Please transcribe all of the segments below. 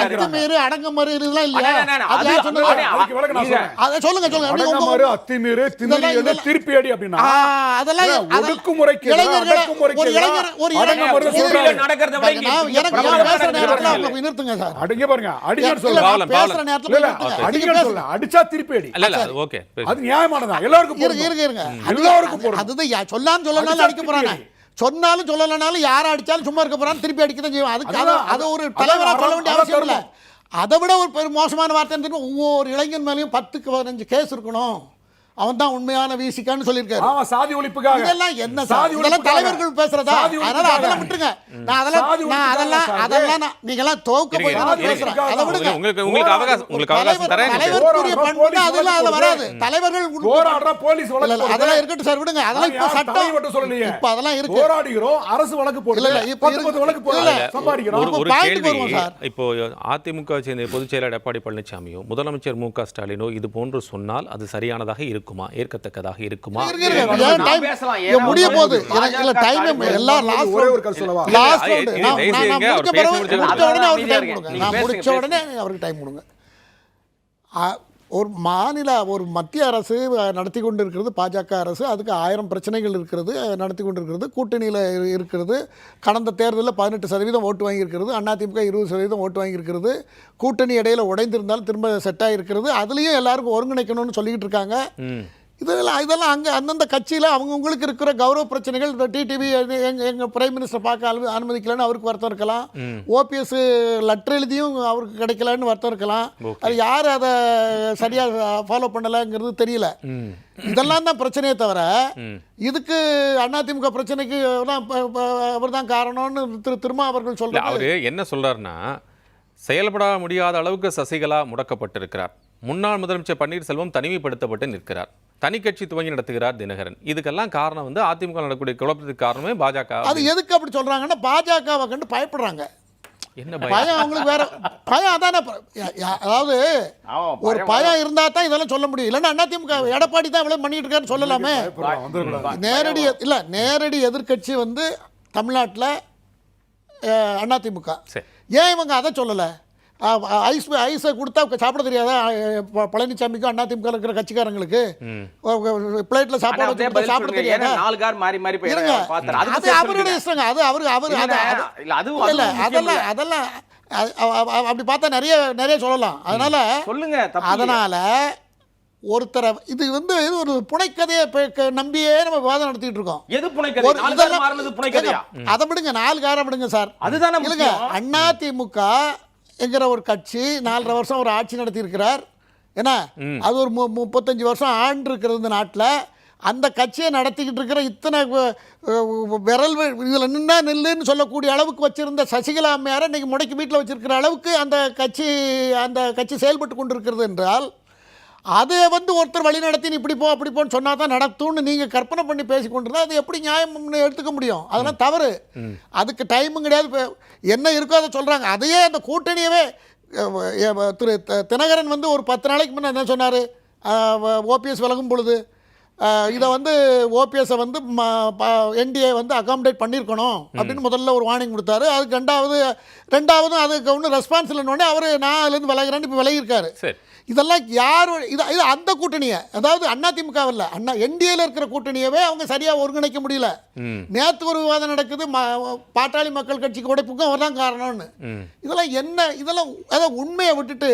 அத்துமீறு அடங்கமறு இதெல்லாம் இல்லையா? அது சொல்லுங்க சொல்லுங்க. அடங்கமாறு அத்துமீறு திமிரி திருப்பி அடி அப்படின்னா? அதெல்லாம் ஒடுக்குமுறைக்கு இளைஞர்களை- ஒரு இளைஞர் ஒரு இளைஞர் நடக்கிறத நிறுத்துங்க சார். அடிங்க பாருங்க இல்ல, சொல்ல பேசுற. நேரத்துல பேசுங்க. சொல்ல அடிச்சா திருப்பி அடி. இல்ல ஓகே அது நியாயமானதா? எல்லாருக்கும் இருங்க இருங்க இருங்க. எல்லாருக்கும். அதுதான் சொல்லான்னு சொல்லனாலும் அடிக்க போறானே. திருப்பி சொன்னாலும் சொல்லலனாலும் யாரை அடிச்சாலும் சும்மா இருக்க போறான்னு திருப்பி அடிக்க தான் செய்வான். அதுக்கு அது ஒரு அதான் தலைவரா சொல்ல வேண்டிய அவசியம் இல்லை. அதை விட ஒரு பெரும் மோசமான வார்த்தை ஒவ்வொரு இளைஞன் மேலேயும் பத்துக்கு பதினஞ்சு கேஸ் இருக்கணும். அவன் தான் உண்மையான வீசிக்கான்னு சொல்லியிருக்காரு. ஆமா சாதி ஒழிப்புக்காக. இதெல்லாம் என்ன சாதி இதெல்லாம். தலைவர்கள் பேசுறதா? அதனால. அதெல்லாம் விட்டுருங்க. நான் அதெல்லாம் நான் அதெல்லாம் சார். அதெல்லாம் நான் நீங்கெல்லாம் தோக்க போய். பேசுறேன். அதை விடுங்க. உங்களுக்கு உங்களுக்கு அவகாசம் உங்களுக்கு அவகாசம் தரேன் தலைவருக்குரிய பண்பு அதெல்லாம் அதுல வராது. தலைவர்கள் போராடுற போலீஸ் வழக்கு. அதெல்லாம் இருக்கட்டும் சார் விடுங்க. அதெல்லாம் இப்ப சட்டம் மட்டும் சொல்லலையே. இப்ப அதெல்லாம் இருக்கு. போராடுகிறோம் அரசு வழக்கு இல்ல, இப்ப பத்து வழக்கு போடுது. இல்ல, சம்பாதிக்கிறோம். ஒரு இப்ப ஒரு கேள்வி. இப்போ அதிமுக சேர்ந்த பொதுச் செயலாளர் எடப்பாடி பழனிசாமியோ முதலமைச்சர் மு க ஸ்டாலினோ இது போன்று சொன்னால் அது சரியானதாக இருக்குமா. ஏற்கத்தக்கதாக இருக்குமா? பேசலாம். இங்க முடிய எனக்கு இல்ல டைம் எல்லாம் லாஸ்ட் ஒரே ஒரு சொல்லவா? நான் முடிச்ச உடனே அவருக்கு அமைதியா டைம் இருங்க. கொடுங்க. நீங்க நான் பேசுங்க, முடிச்ச உடனே அவருக்கு டைம் கொடுங்க. ஆ, ஒரு மாநில ஒரு மத்திய அரசு நடத்தி கொண்டு இருக்கிறது பாஜக அரசு. அதுக்கு ஆயிரம் பிரச்சனைகள் இருக்கிறது நடத்தி கொண்டு இருக்கிறது கூட்டணியில் இருக்கிறது. கடந்த தேர்தலில் பதினெட்டு சதவீதம் ஓட்டு வாங்கியிருக்கிறது. அதிமுக இருபது சதவீதம் ஓட்டு வாங்கியிருக்கிறது. கூட்டணி இடையில உடைந்திருந்தாலும் திரும்ப செட் ஆகிருக்கிறது அதுலேயும் எல்லாருக்கும் ஒருங்கிணைக்கணும்னு சொல்லிக்கிட்டு இருக்காங்க. இதெல்லாம் இதெல்லாம் அங்கே அந்தந்த கட்சியில் அவங்கவுங்களுக்கு இருக்கிற கௌரவ பிரச்சனைகள் இந்த டிடிவி எங்கள் எங்கள் பிரைம் மினிஸ்டர் பார்க்க அனு அனுமதிக்கலன்னு அவருக்கு வருத்தம் இருக்கலாம். ஓபிஎஸ் லெட்டர் எழுதியும் அவருக்கு கிடைக்கலன்னு வருத்தம் இருக்கலாம். அது யார் அதை சரியாக ஃபாலோ பண்ணலைங்கிறது தெரியல. இதெல்லாம் தான் பிரச்சனையே தவிர. இதுக்கு அதிமுக பிரச்சனைக்கு அவர் தான் காரணம்னு திரு திருமா அவர்கள் சொல்றாரு அவரு என்ன சொல்றாருன்னா செயல்பட முடியாத அளவுக்கு சசிகலா முடக்கப்பட்டிருக்கிறார். முன்னாள் முதலமைச்சர் பன்னீர்செல்வம் தனிமைப்படுத்தப்பட்டு நிற்கிறார். தனி கட்சி துவங்கி நடத்துகிறார் தினகரன். இதுக்கெல்லாம் காரணம் வந்து அதிமுக நடக்கக்கூடிய குழப்பத்துக்கு காரணமே பாஜக அது எதுக்கு அப்படி சொல்றாங்கன்னா பாஜகவை கண்டு பயப்படுறாங்க. என்ன பயம் அவங்களுக்கு வேற பயம் அதானே அதாவது ஒரு பயம் இருந்தா தான் இதெல்லாம் சொல்ல முடியும். இல்லைன்னா அதிமுக எடப்பாடி தான் இவ்வளவு பண்ணிட்டு இருக்காருன்னு சொல்லலாமே. நேரடி இல்ல நேரடி எதிர்க்கட்சி வந்து தமிழ்நாட்டில் அதிமுக சரி. ஏன் இவங்க அதை சொல்லலை? ஐஸ் ஐஸை கொடுத்தா சாப்பிட தெரியாதா? பழனிசாமிக்கும் அதிமுக இருக்கிற கட்சிக்காரங்களுக்கு. பிளேட்ல சாப்பாடு சாப்பிட தெரியாதா? நாலு கார் மாறி மாறி அது அவருடைய. இஷ்டங்க. அது அவரு அவரு அதுவும் இல்ல, அதெல்லாம். அதெல்லாம் அப்படி பார்த்தா நிறைய நிறைய சொல்லலாம். அதனால சொல்லுங்க. அதனால ஒருத்தரை இது வந்து இது ஒரு புனைக்கதையை நம்பியே நம்ம விவாதம் நடத்திட்டு இருக்கோம். எது புனைக்கதை? அதை விடுங்க நாலு காரம் விடுங்க சார். அதுதானே இல்லைங்க முக்கியம். அதிமுக என்கிற ஒரு கட்சி நாலரை வருஷம் ஒரு ஆட்சி நடத்தி இருக்கிறார் என்ன அது ஒரு மு- முப்பத்தஞ்சு வருஷம் ஆண்டு இருக்கிறது இந்த நாட்டில். அந்த கட்சியை நடத்திக்கிட்டு இருக்கிற இத்தனை விரல் இதில் நின்னா நெல்லுன்னு சொல்லக்கூடிய அளவுக்கு வச்சிருந்த சசிகலா அம்மையாரை இன்னைக்கு முடக்கி வீட்டில் வச்சிருக்கிற அளவுக்கு அந்த கட்சி அந்த கட்சி செயல்பட்டு கொண்டிருக்கிறது என்றால் அதை வந்து ஒருத்தர் வழி நடத்தி நீ இப்படி போ அப்படி போன்னு சொன்னா தான் நடத்தும்னு நீங்கள் கற்பனை பண்ணி பேசி கொண்டிருந்தா அது எப்படி நியாயம்னு எடுத்துக்க முடியும். அதெல்லாம் தவறு. அதுக்கு டைமும் கிடையாது. என்ன இருக்கோ அதை சொல்கிறாங்க அதையே அந்த கூட்டணியவே திரு தினகரன் வந்து ஒரு பத்து நாளைக்கு முன்னே என்ன சொன்னார்? ஓபிஎஸ் விலகும் பொழுது இதை வந்து ஓபிஎஸ்ஸை வந்து என்டிஏ வந்து அகாமடேட் பண்ணியிருக்கணும் அப்படின்னு முதல்ல ஒரு வார்னிங் கொடுத்தாரு அதுக்கு ரெண்டாவது ரெண்டாவதும் அதுக்கு ஒன்றும் ரெஸ்பான்ஸ் இல்லைன்னொடனே அவர் நான் அதுலேருந்து விலகிறேன்னு இப்போ விலகியிருக்காரு சரி இதெல்லாம் யார் இது இது அந்த கூட்டணியை அதாவது அதிமுக இல்ல அண்ணா என்டிஏல இருக்கிற கூட்டணியவே அவங்க சரியா ஒருங்கிணைக்க முடியல நேத்து ஒரு விவாதம் நடக்குது பாட்டாளி மக்கள் கட்சிக்கு உடைப்புக்கும் அவர் தான் காரணம்னு இதெல்லாம் என்ன இதெல்லாம் அதாவது உண்மையை விட்டுட்டு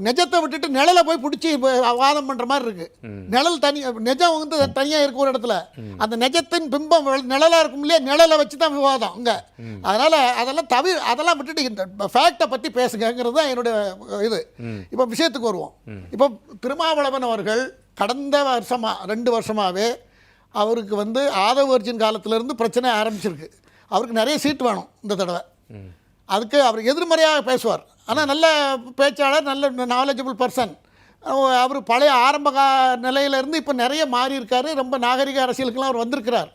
நெஜத்தை விட்டுட்டு நிழலை போய் பிடிச்சி வாதம் பண்ற மாதிரி இருக்கு நிழல் தனி நெஜம் வந்து தனியா இருக்கு ஒரு இடத்துல. அந்த நெஜத்தின் பிம்பம் வெ- நிழலா இருக்கும் இல்லையா? நிழலை வச்சு தான் விவாதம் இங்க அதனால அதெல்லாம் தவிர அதெல்லாம் விட்டுட்டு இந்த ஃபேக்டை பத்தி பேசுங்கிறது தான் என்னுடைய இது. இப்போ விஷயத்துக்கு வருவோம். இப்போ திருமாவளவன் அவர்கள் கடந்த வருஷமா ரெண்டு வருஷமாவே அவருக்கு வந்து ஆதவ அர்ஜுன் காலத்திலேருந்து பிரச்சனை ஆரம்பிச்சிருக்கு. அவருக்கு நிறைய சீட் வேணும் இந்த தடவை. அதுக்கு அவர் எதிர்மறையாக பேசுவார். ஆனால் நல்ல பேச்சாளர் நல்ல நாலேஜபிள் பர்சன் அவர் பழைய ஆரம்ப கா நிலையில இருந்து இப்போ நிறைய மாறி இருக்காரு ரொம்ப நாகரிக அரசியலுக்கெல்லாம் அவர் வந்திருக்கிறார்.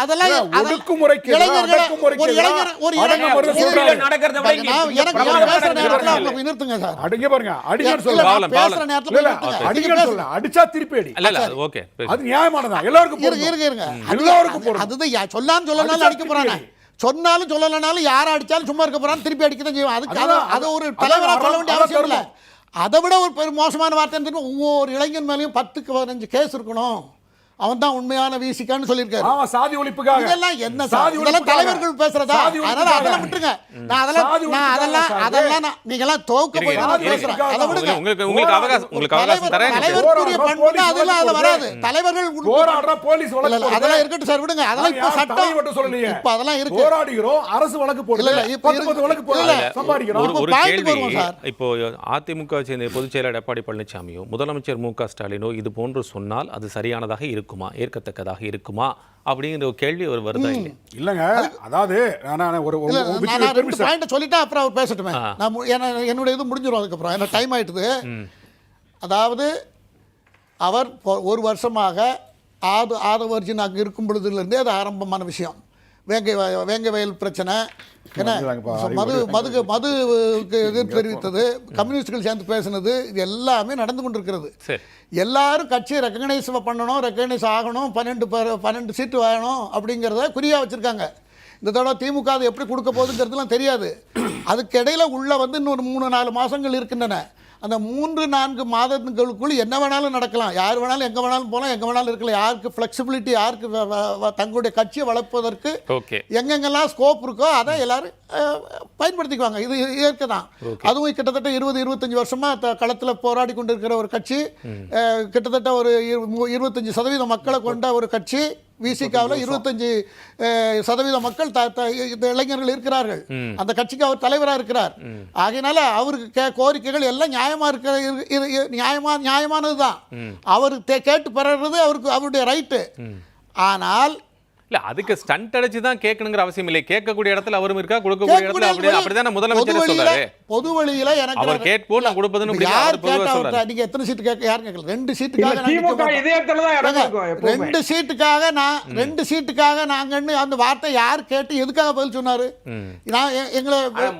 அதெல்லாம் எனக்கு நிறுத்துங்க சார். அடிங்க பாருங்க சொல்ல பாவலன், பேசுற. நேரத்துல சொல்ல அடிச்சா திருப்பி அடி. இல்ல ஓகே. அது நியாயமானதா எல்லாருக்கும் இருங்க. இருங்க இருங்க. எல்லாருக்கும். அதுதான் சொல்லனாலும் அடிச்சா அடிக்க போறானே. சொன்னாலும் சொல்லலனாலும் யாரை அடிச்சாலும் சும்மா இருக்க போறான் திருப்பி அடிக்க தான் செய்வோம் அதுக்கு அது ஒரு தலைவரா சொல்ல வேண்டிய அவசியம் இல்ல. அதை விட ஒரு பெரும் மோசமான வார்த்தை? ஒவ்வொரு இளைஞன் மேலேயும் பத்துக்கு பதினஞ்சு கேஸ் இருக்கணும். அவன் தான் உண்மையான வீசிக்கான்னு சொல்லியிருக்காரு. ஆமா சாதி ஒழிப்புக்காக. இதெல்லாம் என்ன சாதி இதெல்லாம். தலைவர்கள் பேசுறதா? அதனால. அதெல்லாம் விட்டுருங்க. நான் அதெல்லாம் நான் அதெல்லாம். அதெல்லாம் நான் நீங்கெல்லாம் தோக்க போய் பேசுறேன். அதை விடுங்க. உங்களுக்கு உங்களுக்கு அவகாசம் உங்களுக்கு அவகாசம் தரேன். தலைவருக்குரிய பண்பு அதெல்லாம் அதுல வராது. தலைவர்கள் போராடுற போலீஸ் வழக்கு. அதெல்லாம் இருக்கட்டும் சார் விடுங்க. அதெல்லாம் இப்ப சட்டம் மட்டும் சொல்லலையே. இப்ப அதெல்லாம் இருக்கு. போராடுகிறோம் அரசு வழக்கு இல்ல, போடுது இல்ல, இப்ப பத்து வழக்கு இல்ல. சம்பாதிக்கிறோம். ஒரு கேள்வி. இப்போ அதிமுக சேர்ந்த பொதுச் செயலர் எடப்பாடி பழனிசாமியோ முதலமைச்சர் மு க ஸ்டாலினோ இது போன்று சொன்னால் அது சரியானதாக இருக்குமா. ஏற்கத்தக்கதாக இருக்குமா? அப்படிங்கிற ஒரு கேள்வி ஒரு வருதா இல்லை இல்லங்க. அதாவது நான் ஒரு ரெண்டு. பாயிண்ட் சொல்லிட்டா அப்புறம் அவர் பேசட்டுமே. நான் மு- என்ன- என்னுடைய இது முடிஞ்சிடும் அதுக்கப்புறம். என்ன டைம் ஆயிட்டுது. அதாவது அவர் ஒரு வருஷமாக ஆது ஆதவர்ஜின் அங்கே இருக்கும் பொழுதுலேருந்தே அது ஆரம்பமான விஷயம். வேங்கை வய- வேங்கை வயல் பிரச்சனை. என்ன மது மதுக்கு மதுக்கு எதிர்ப்பு தெரிவித்தது. கம்யூனிஸ்டுகள் சேர்ந்து பேசினது இது எல்லாமே நடந்து கொண்டிருக்கிறது. எல்லாரும் கட்சியை ரெக்கக்னைஸ் பண்ணணும் ரெக்கக்னைஸ் ஆகணும் பன்னெண்டு பேர் பன்னெண்டு சீட்டு வாங்கணும் அப்படிங்கிறத குறியாக வச்சுருக்காங்க. இந்த தடவை திமுக அது எப்படி கொடுக்க போகுதுங்கிறதுலாம் தெரியாது. அதுக்கு இடையில உள்ள வந்து இன்னொரு மூணு நாலு மாதங்கள் இருக்கின்றன. அந்த மூன்று நான்கு மாதங்களுக்குள் என்ன வேணாலும் நடக்கலாம். யார் வேணாலும் எங்கே வேணாலும் போகலாம் எங்கே வேணாலும் இருக்கலாம். யாருக்கு ஃப்ளெக்சிபிலிட்டி யாருக்கு தங்களுடைய கட்சியை வளர்ப்பதற்கு ஓகே எங்கெங்கெல்லாம் ஸ்கோப் இருக்கோ அதை எல்லாரும் பயன்படுத்திக்குவாங்க. இது இயற்கை தான். அதுவும் கிட்டத்தட்ட இருபது இருபத்தஞ்சு வருஷமா த களத்தில் போராடி கொண்டிருக்கிற ஒரு கட்சி கிட்டத்தட்ட ஒரு இருபத்தஞ்சு சதவீத மக்களை கொண்ட ஒரு கட்சி. விசிகாவில் இருபத்தஞ்சு சதவீத மக்கள் இளைஞர்கள் இருக்கிறார்கள். அந்த கட்சிக்கு அவர் தலைவராக இருக்கிறார். ஆகையினால அவருக்கு கே கோரிக்கைகள் எல்லாம் நியாயமா இருக்கிற இரு- இரு- இரு- நியாயமா நியாயமானது தான் அவர் கேட்டு பெறுறது அவருக்கு அவருடைய ரைட்டு ஆனால் இல்ல அதுக்கு ஸ்டண்ட் அடிச்சு தான் கேட்கணுங்கிற அவசியம் இல்லை கேட்கக்கூடிய இடத்துல அவரும் இருக்கா? கொடுக்கக்கூடிய இடத்துல அப்படி அப்படிதானே முதலமைச்சர் சொல்றாரு. பொது வழியில எனக்கு அவர் கேட்போம் நான் கொடுப்பதுன்னு யார் கேட்டா நீங்க எத்தனை சீட்டு கேட்க யாரும் கேட்கல ரெண்டு சீட்டுக்காக ரெண்டு சீட்டுக்காக நான் ரெண்டு சீட்டுக்காக நாங்கன்னு அந்த வார்த்தை யார் கேட்டு எதுக்காக பதில் சொன்னாரு? நான் எங்களை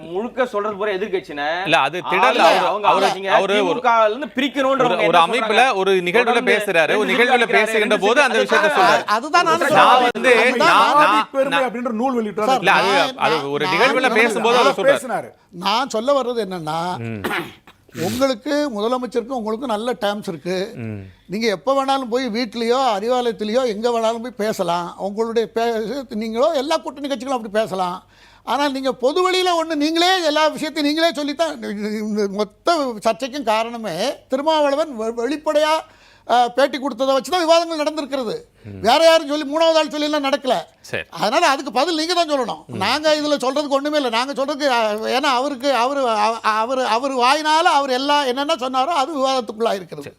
முழுக்க சொல்றது பூரா எதிர்க்கட்சினே இல்ல அது திடல் அவரு- அவங்க அவரு- ஒரு- பிரிக்கணும்ன்றவங்க ஒரு- அமைப்புல? ஒரு நிகழ்வுல பேசுறாரு. ஒரு நிகழ்வுல பேசுகின்ற போது அந்த விஷயத்தை சொல்றாரு. அதுதான் நான். வந்து அப்படின்ற நூல் வெளியிட்டாரு நான்- பேசும்போது பேசினாரு. சொல்ல வர்றது என்னன்னா உங்களுக்கு முதலமைச்சருக்கும் உங்களுக்கும் நல்ல டேர்ம்ஸ் இருக்கு. நீங்க எப்போ வேணாலும் போய் வீட்லயோ அறிவாலயத்திலயோ எங்க வேணாலும் போய் பேசலாம். உங்களுடைய நீங்களோ எல்லா கூட்டணி கட்சிகளும் அப்படி பேசலாம். ஆனால் நீங்க பொது வழியில ஒன்று நீங்களே எல்லா விஷயத்தையும் நீங்களே சொல்லித்தான் மொத்த சர்ச்சைக்கும் காரணமே திருமாவளவன் வெ- வெளிப்படையா அஹ், பேட்டி கொடுத்ததை வச்சு தான் விவாதங்கள் நடந்திருக்கிறது. வேற யாரும் சொல்லி மூணாவது ஆள் சொல்லிலாம் நடக்கல. சரி. அதனால அதுக்கு பதில் நீங்க தான் சொல்லணும். நாங்க இதுல சொல்றதுக்கு ஒண்ணுமே இல்லை. நாங்க சொல்றதுக்கு ஏன்னா அவருக்கு அவர் அவர் அவர் வாயினால அவர் எல்லாம் என்னென்ன சொன்னாரோ அது விவாதத்துக்குள்ளா இருக்கிறது.